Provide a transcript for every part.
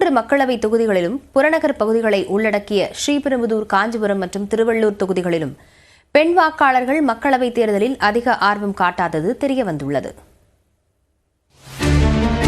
மூன்று மக்களவை தொகுதிகளிலும் புறநகர் பகுதிகளை உள்ளடக்கிய ஸ்ரீபெரும்புதூர் காஞ்சிபுரம் மற்றும் திருவள்ளூர் தொகுதிகளிலும் பெண் வாக்காளர்கள் மக்களவைத் தேர்தலில் அதிக ஆர்வம் காட்டாதது தெரியவந்துள்ளது.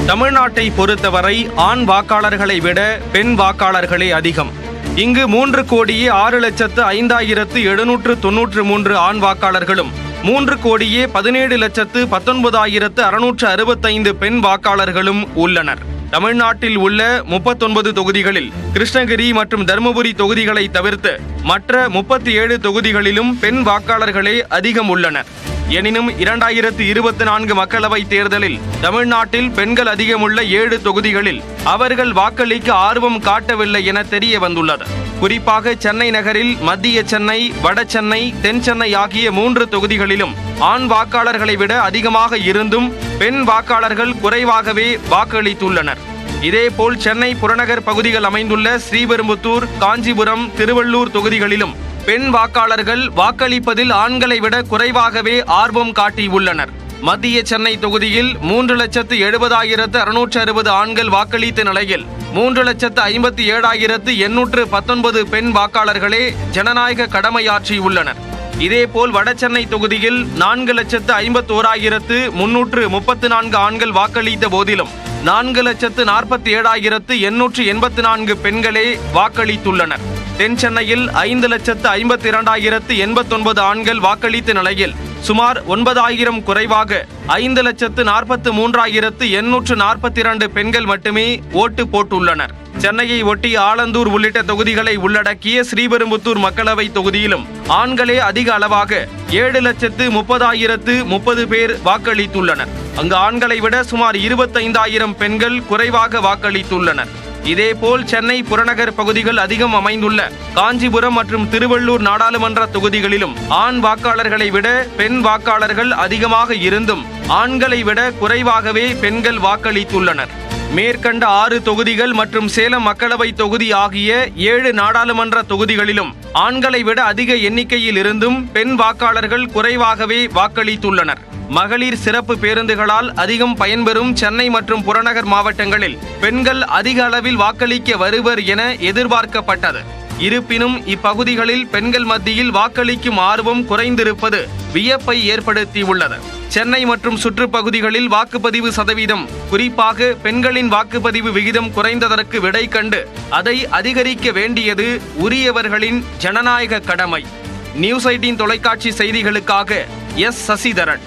தமிழ்நாட்டை பொறுத்தவரை ஆண் வாக்காளர்களை விட பெண் வாக்காளர்களே அதிகம். இங்கு மூன்று கோடியே ஆறு லட்சத்து ஐந்தாயிரத்து எழுநூற்று தொன்னூற்று மூன்று ஆண் வாக்காளர்களும் மூன்று கோடியே பதினேழு லட்சத்து பத்தொன்பதாயிரத்து அறுநூற்று அறுபத்தைந்து பெண் வாக்காளர்களும் உள்ளனர். தமிழ்நாட்டில் உள்ள முப்பத்தொன்பது தொகுதிகளில் கிருஷ்ணகிரி மற்றும் தருமபுரி தொகுதிகளை தவிர்த்து மற்ற முப்பத்தி ஏழு தொகுதிகளிலும் பெண் வாக்காளர்களே அதிகம் உள்ளனர். எனினும் இரண்டாயிரத்து இருபத்தி நான்கு மக்களவைத் தேர்தலில் தமிழ்நாட்டில் பெண்கள் அதிகமுள்ள ஏழு தொகுதிகளில் அவர்கள் வாக்களிக்க ஆர்வம் காட்டவில்லை என தெரிய வந்துள்ளது. குறிப்பாக சென்னை நகரில் மத்திய சென்னை வட சென்னை தென் சென்னை ஆகிய மூன்று தொகுதிகளிலும் ஆண் வாக்காளர்களை விட அதிகமாக இருந்தும் பெண் வாக்காளர்கள் குறைவாகவே வாக்களித்துள்ளனர். இதேபோல் சென்னை புறநகர் பகுதிகள் அமைந்துள்ள ஸ்ரீபெரும்புத்தூர் காஞ்சிபுரம் திருவள்ளூர் தொகுதிகளிலும் பெண் வாக்காளர்கள் வாக்களிப்பதில் ஆண்களை விட குறைவாகவே ஆர்வம் காட்டியுள்ளனர் மத்திய சென்னை தொகுதியில் மூன்று லட்சத்து எழுபதாயிரத்து அறுநூற்று அறுபது ஆண்கள் வாக்களித்த நிலையில் மூன்று லட்சத்து ஐம்பத்தி ஏழாயிரத்து எண்ணூற்று பத்தொன்பது பெண் வாக்காளர்களே ஜனநாயக கடமையாற்றியுள்ளனர் இதேபோல் வடசென்னை தொகுதியில் நான்கு லட்சத்து ஐம்பத்தோராயிரத்து முன்னூற்று முப்பத்து நான்கு ஆண்கள் வாக்களித்த போதிலும் நான்கு லட்சத்து நாற்பத்தி ஏழாயிரத்து எண்ணூற்று எண்பத்தி நான்கு பெண்களே வாக்களித்துள்ளனர். தென் சென்னையில் ஐந்து லட்சத்து ஐம்பத்தி இரண்டாயிரத்து எண்பத்தொன்பது ஆண்கள் வாக்களித்த நிலையில் சுமார் ஒன்பதாயிரம் குறைவாக ஐந்து லட்சத்து நாற்பத்து மூன்றாயிரத்து எண்ணூற்று நாற்பத்தி இரண்டு பெண்கள் மட்டுமே ஓட்டு போட்டுள்ளனர். சென்னையை ஒட்டி ஆலந்தூர் உள்ளிட்ட தொகுதிகளை உள்ளடக்கிய ஸ்ரீபெரும்புத்தூர் மக்களவை தொகுதியிலும் ஆண்களே அதிக அளவாக ஏழு லட்சத்து முப்பதாயிரத்து முப்பது பேர் வாக்களித்துள்ளனர். அங்கு ஆண்களை விட சுமார் இருபத்தைந்தாயிரம் பெண்கள் குறைவாக வாக்களித்துள்ளனர். இதேபோல் சென்னை புறநகர் பகுதிகள் அதிகம் அமைந்துள்ள காஞ்சிபுரம் மற்றும் திருவள்ளூர் நாடாளுமன்ற தொகுதிகளிலும் ஆண் வாக்காளர்களை விட பெண் வாக்காளர்கள் அதிகமாக இருந்தும் ஆண்களை விட குறைவாகவே பெண்கள் வாக்களித்துள்ளனர். மேற்கண்ட ஆறு தொகுதிகள் மற்றும் சேலம் மக்களவை தொகுதி ஆகிய ஏழு நாடாளுமன்ற தொகுதிகளிலும் ஆண்களை விட அதிக எண்ணிக்கையில் இருந்தும் பெண் வாக்காளர்கள் குறைவாகவே வாக்களித்துள்ளனர். மகளிர் சிறப்பு பேருந்துகளால் அதிகம் பயன்பெறும் சென்னை மற்றும் புறநகர் மாவட்டங்களில் பெண்கள் அதிக அளவில் வாக்களிக்க வருவர் என எதிர்பார்க்கப்பட்டது. இருப்பினும் இப்பகுதிகளில் பெண்கள் மத்தியில் வாக்களிக்கும் ஆர்வம் குறைந்திருப்பது வியப்பை ஏற்படுத்தியுள்ளது. சென்னை மற்றும் சுற்றுப்பகுதிகளில் வாக்குப்பதிவு சதவீதம் குறிப்பாக பெண்களின் வாக்குப்பதிவு விகிதம் குறைந்ததற்கு விடை கண்டு அதை அதிகரிக்க வேண்டியது உரியவர்களின் ஜனநாயக கடமை. நியூஸ் எயிட்டின் தொலைக்காட்சி செய்திகளுக்காக எஸ். சசிதரன்.